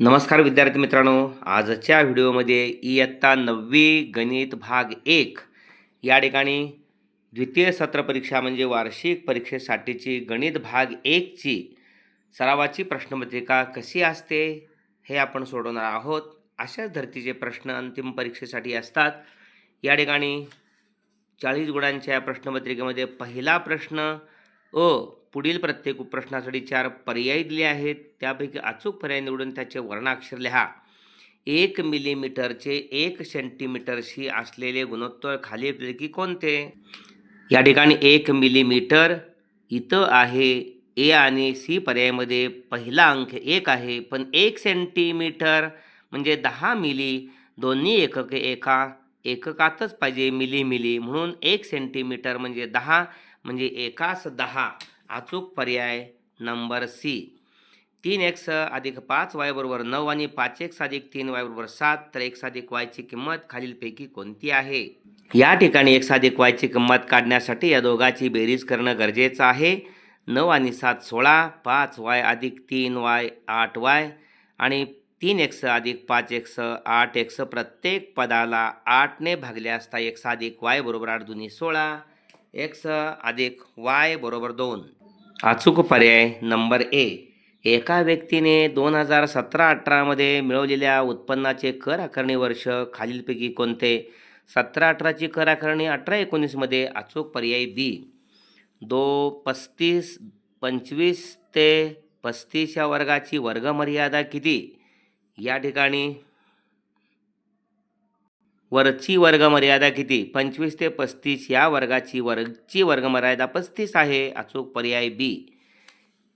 नमस्कार विद्यार्थी मित्रांनो. आजच्या व्हिडिओमध्ये इयत्ता नववी गणित भाग एक या ठिकाणी द्वितीय सत्र परीक्षा म्हणजे वार्षिक परीक्षेसाठीची गणित भाग एकची सरावाची प्रश्नपत्रिका कशी असते हे आपण सोडवणार आहोत. अशाच धर्तीचे प्रश्न अंतिम परीक्षेसाठी असतात. या ठिकाणी चाळीस गुणांच्या या प्रश्नपत्रिकेमध्ये पहिला प्रश्न अ पुढील प्रत्येक प्रश्नासाठी चार पर्याय दिले आहेत. त्यापैकी अचूक पर्याय निवडून त्याचे वर्णाक्षर लिहा. एक मिलीमीटरचे एक सेंटीमीटरशी असलेले गुणोत्तर खालीलपैकी कोणते? या ठिकाणी एक मिलीमीटर इथं आहे. ए आणि सी पर्यायामध्ये पहिला अंक एक आहे. पण एक सेंटीमीटर म्हणजे दहा मिली दोन्ही एकके एका. एककातच पाहिजे मिली मिली म्हणून एक सेंटीमीटर म्हणजे दहा म्हणजे एकास दहा. अचूक पर्याय नंबर सी. तीन एक्स अधिक पाच वाय बरोबर नऊ आणि पाच एक्स अधिक तीन वाय बरोबर सात तर एक्स अधिक वायची किंमत खालीलपैकी कोणती आहे? या ठिकाणी एक्स अधिक वायची किंमत काढण्यासाठी या दोघाची बेरीज करणं गरजेचं आहे. नऊ आणि सात सोळा पाच वाय अधिक तीन वाय आठ वाय आणि तीन एक्स अधिक पाच एक्स आठ एक्स प्रत्येक पदाला आठने भागले असता एक्स अधिक वाय बरोबर आठ दोन्ही सोळा एक्स अधिक वाय बरोबर दोन. अचूक पर्याय नंबर ए. एका व्यक्तीने दोन हजार सतरा अठरामध्ये मिळवलेल्या उत्पन्नाचे कर आकारणी वर्ष खालीलपैकी कोणते? सतरा अठराची कर आकारणी अठरा एकोणीसमध्ये अचूक पर्याय बी. दो पस्तीस पंचवीस ते पस्तीस या वर्गाची वर्गमर्यादा किती? या ठिकाणी वरची वर्गमर्यादा किती? पंचवीस ते पस्तीस या वर्गाची वर्गची वर्गमर्यादा पस्तीस आहे. अचूक पर्याय बी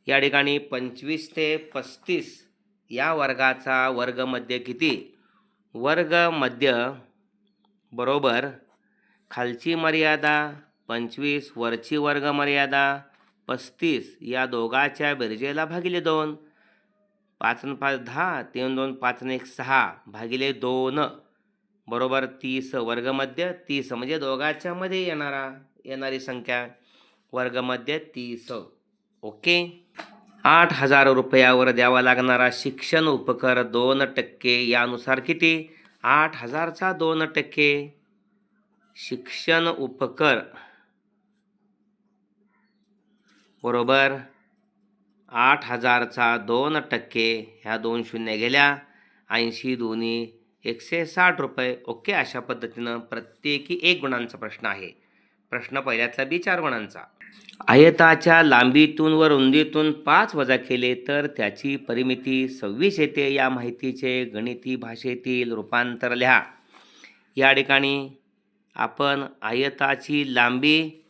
या ठिकाणी पंचवीस ते पस्तीस या वर्गाचा वर्गमध्य किती? वर्गमध्य बरोबर खालची मर्यादा पंचवीस वरची वर्गमर्यादा पस्तीस या दोघाच्या बेरजेला भागिले दोन. पाच न पाच दहा तीन दोन पाच एक सहा भागिले दोन. बरोबर तीस वर्गमध्य तीस म्हणजे दोघाच्या मध्ये येणारा येणारी संख्या वर्गमध्य तीस. ओके? आठ हजार रुपयावर द्यावा लागणारा शिक्षण उपकर दोन टक्के यानुसार किती? आठ हजारचा दोन टक्के. शिक्षण उपकर. बरोबर? आठ हजारचा दोन टक्के ह्या दोन शून्य गेल्या. ऐंशी दोन्ही एकशे साठ रुपये. ओके अशा पद्धतीनं प्रत्येकी एक गुणांचा प्रश्न आहे. प्रश्न पहिल्यातला बी चार गुणांचा. आयताच्या लांबीतून व रुंदीतून पाच वजा केले तर त्याची परिमिती सव्वीस येते. या माहितीचे गणिती भाषेतील रूपांतर लिहा. या ठिकाणी आपण आयताची लांबी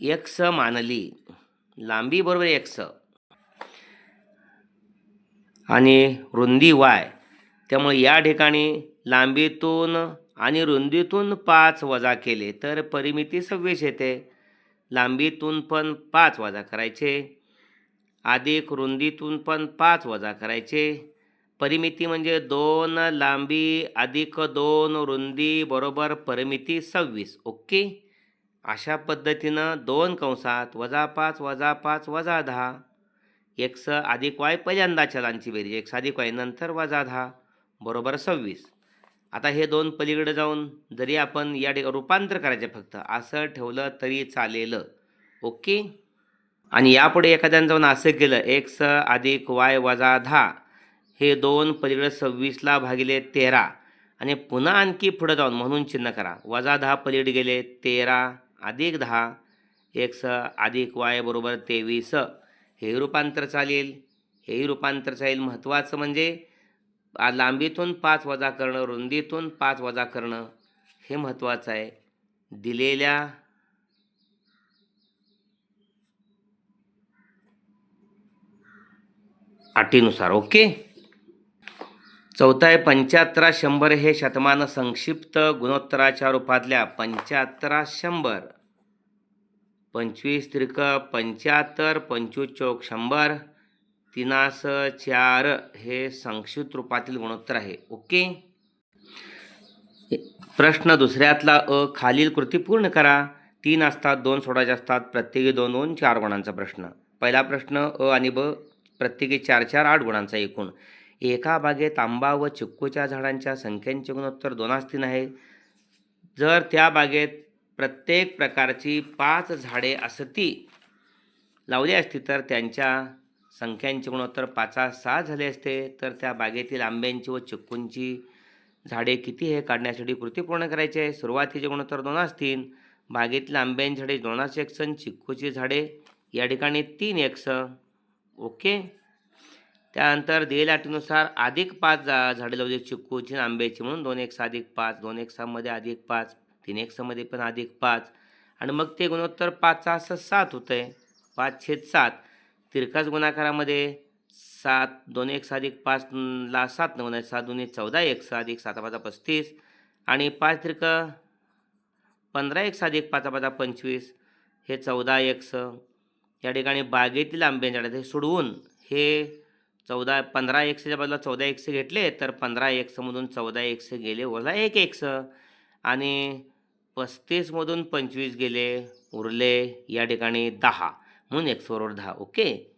एक्स मानली. लांबी बरोबर एक्स आणि रुंदी वाय. त्यामुळे या ठिकाणी लांबीतून आणि रुंदीतून पाच वजा केले तर परिमिती सव्वीस येते. लांबीतून पण पाच वजा करायचे. अधिक रुंदीतून पण पाच वजा करायचे. परिमिती म्हणजे दोन लांबी अधिक दोन रुंदी बरोबर परिमिती सव्वीस. ओके? अशा पद्धतीनं दोन कंसात वजा पाच वजा पाच वजा दहा. एक्स अधिक वाय पहिल्यांदा चलांची बेरीज एक्स अधिक वाय नंतर वजा दहा बरोबर सव्वीस. आता हे दोन पलीकडे जाऊन जरी आपण या ठिकाणी रूपांतर करायचे फक्त असं ठेवलं तरी चालेल. ओके? आणि यापुढे एखाद्यानं जाऊन असं केलं एक्स अधिक वाय वजा दहा. हे दोन पलीकडे सव्वीसला भागिले तेरा. आणि पुन्हा आणखी पुढं जाऊन म्हणून चिन्ह करा. वजा दहा पलीकडे गेले तेरा अधिक दहा. एक्स अधिक वाय बरोबर तेवीस. हे रूपांतर चालेल हेही रूपांतर चालेल. महत्त्वाचं म्हणजे लांबीतून पाच वजा करणं रुंदीतून पाच वजा करणं हे महत्त्वाचं आहे. दिलेल्या अटीनुसार ओके? चौथा आहे पंच्याहत्तरा शंभर हे शतमान संक्षिप्त गुणोत्तराच्या रूपातल्या पंच्याहत्तरा शंभर. पंचवीस त्रिक पंच्याहत्तर पंचवीस चौक शंभर तिनास चार हे संक्षिप्त रूपातील गुणोत्तर आहे. ओके? प्रश्न दुसऱ्यातला अ खालील कृती पूर्ण करा. तीन असतात दोन सोडायचे असतात प्रत्येकी दोन दोन चार गुणांचा प्रश्न. पहिला प्रश्न अ आणि ब प्रत्येकी चार चार आठ गुणांचा एकूण. एका बागेत आंबा व चिक्कूच्या झाडांच्या संख्यांचे गुणोत्तर दोनास तीन आहे. जर त्या बागेत प्रत्येक प्रकारची पाच झाडे असती. लावली असती तर त्यांच्या संख्यांचे गुणोत्तर पाचा सहा झाले असते. तर त्या बागेतील आंब्यांची व चिक्कूंची झाडे किती हे काढण्यासाठी कृती पूर्ण करायची? आहे सुरुवातीचे गुणोत्तर दोन तीन बागेतील आंब्यांची झाडे दोनास एक आणि चिक्कूची झाडे. या ठिकाणी तीन एक्स. ओके? त्यानंतर दिलेल्या अटीनुसार अधिक पाच जा झाडे लावली. चिक्कूची आंब्याची म्हणून दोन एक सहा अधिक पाच दोन एक्सामध्ये अधिक पाच. तीन एक्समध्ये पण अधिक पाच. आणि मग ते गुणोत्तर पाचचा असं सात होतं आहे पाच छेद सात. तिरकाच गुणाकारामध्ये सात दोन एक अधिक पाच ला सात नऊ सात दोन्ही चौदा एक अधिक सात पाचा पस्तीस. आणि पाच तिरक पंधरा एक अधिक पाचा पाचा पंचवीस. हे चौदा एक्स या ठिकाणी बागेतील आंब्यांच्या झाडात हे सोडवून हे चौदा पंधरा एकशेच्या बाजूला चौदा एकशे घेतले तर पंधरा एकसमधून चौदा एकशे गेले ओला एक एक्स आणि पस्तीसमधून पंचवीस गेले उरले या ठिकाणी दहा. म्हणून एक्स दहा ओके?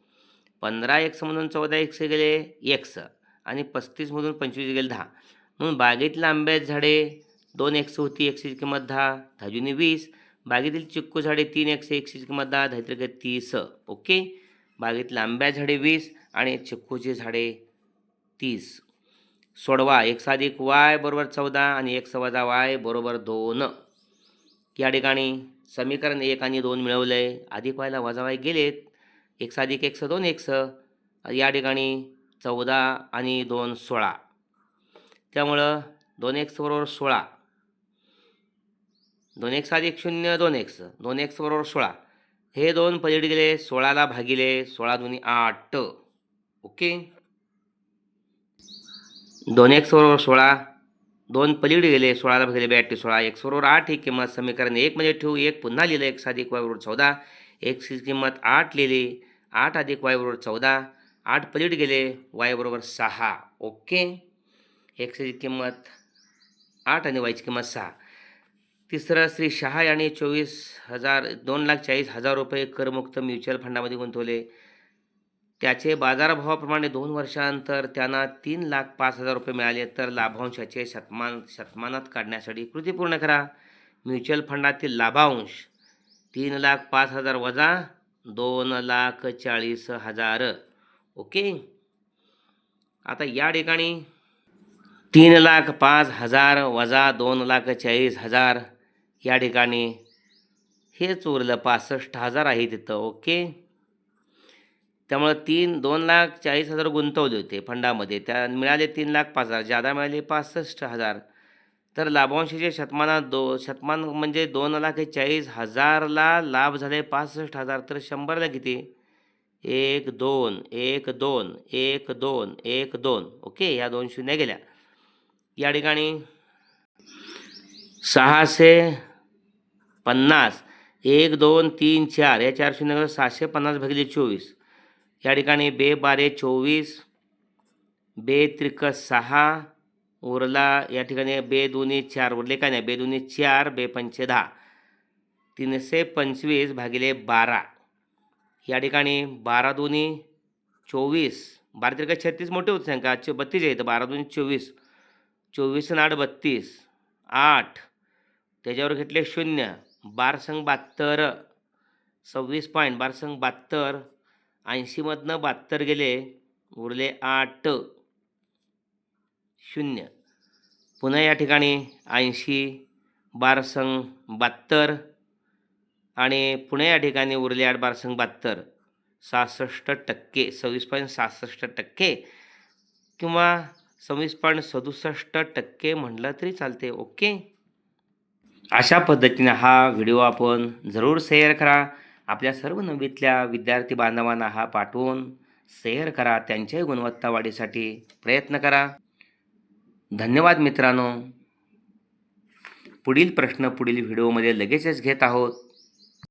पंधरा एक्समधून चौदा एक्स गेले एक्स आणि पस्तीसमधून पंचवीस गेले दहा. म्हणून बागेतील आंब्याची झाडे दोन एक्स होती एकशेची किंमत दहा. धाजूनी वीस. बागेतील चिक्कू झाडे तीन एकशे एकशेची किंमत दहा. दहा तीस ओके? बागेतील आंब्या झाडे वीस आणि चिक्कूची झाडे तीस सोडवा. एक्स अधिक वाय बरोबर चौदा आणि एक्स वजा वाय बरोबर दोन. या ठिकाणी समीकरण एक आणि दोन मिळवलं आहे अधिक वायला वजा वाय गेलेत. एक्स अधिक एक्स दोन एक्स या ठिकाणी चौदा आणि दोन सोळा. त्यामुळं दोन एक्स बरोबर सोळा. दोन एक्स अधिक शून्य दोन एक्स दोन एक्स बरोबर सोळा. हे दोन पलीड गेले सोळाला भागिले सोळा दोन्ही आठ. ओके? दोन एक सरोवर सोळा दोन पलीड गेले सोळाला भागिले ब्याऐंशी सोळा एक सरोवर आठ ही किंमत समीकरण एकमध्ये ठेवू एक पुन्हा लिहिलं एक अधिक वाय चौदा एक्सची किंमत आठ लिहिली आठ अधिक वायबरोबर चौदा आठ पलीड गेले वायबरोबर सहा ओके? एक्सची किंमत आठ आणि वायची किंमत सहा. तिसरं श्री शहा यांनी चोवीस हजार दोन लाख चाळीस हजार रुपये करमुक्त म्युच्युअल फंडामध्ये गुंतवले. त्याचे बाजारभावाप्रमाणे दोन वर्षानंतर त्यांना तीन लाख पाच हजार रुपये मिळाले. तर लाभांशाचे शतमान शतमानात काढण्यासाठी कृती पूर्ण करा. म्युच्युअल फंडातील लाभांश तीन लाख पाच हजार वजा दोन लाख चाळीस हजार. ओके? आता या ठिकाणी तीन लाख पाच हजार वजा दोन लाख चाळीस हजार. या ठिकाणी हेच उरलं पासष्ट हजार आहे तिथं. ओके? त्यामुळं तीन दोन लाख चाळीस हजार गुंतवले होते फंडामध्ये. त्या मिळाले तीन लाख पाच हजार जादा मिळाले पासष्ट हजार. तर लाभांशाचे शतमानात दो शतमान म्हणजे दोन लाख चाळीस हजारला लाभ झाले पासष्ट हजार. तर शंभरला किती? एक दोन एक दोन एक दोन एक दोन. ओके या दोन शून्य गेल्या. या ठिकाणी सहाशे पन्नास. एक दोन तीन चार. या चार शून्य सहाशे पन्नास भागिले चोवीस. या ठिकाणी बे बारे चोवीस बे त्रिक सहा उरला या ठिकाणी बे दोन्ही चार उरले. काय नाही बे दोन्ही चार बे पंचे दहा. तीनशे पंचवीस भागिले बारा. या ठिकाणी बारा दोन्ही चोवीस. बारा त्रिका छत्तीस मोठे होते सांगा. आजचे बत्तीस आहेत बारा दोन्ही चोवीस. चोवीस आणि आठ बत्तीस. आठ. त्याच्यावर घेतले शून्य. बार संघ बहात्तर. सव्वीस पॉईंट बारसंग बहात्तर. ऐंशीमधनं बहात्तर गेले उरले आठ. शून्य. पुन्हा या ठिकाणी ऐंशी बार संघ बहात्तर आणि पुणे या ठिकाणी उरले आठ बार संघ बहात्तर सहासष्ट टक्के सव्वीस पॉईंट सहासष्ट टक्के किंवा सव्वीस पॉईंट सदुसष्ट टक्के म्हटलं तरी चालते ओके? अशा पद्धतीने हा व्हिडिओ आपण जरूर शेअर करा. आपल्या सर्व नववीतल्या विद्यार्थी बांधवांना हा पाठवून शेअर करा. त्यांच्याही गुणवत्ता वाढीसाठी प्रयत्न करा. धन्यवाद मित्रांनो. पुढील प्रश्न पुढील व्हिडिओमध्ये लगेचच घेत आहोत.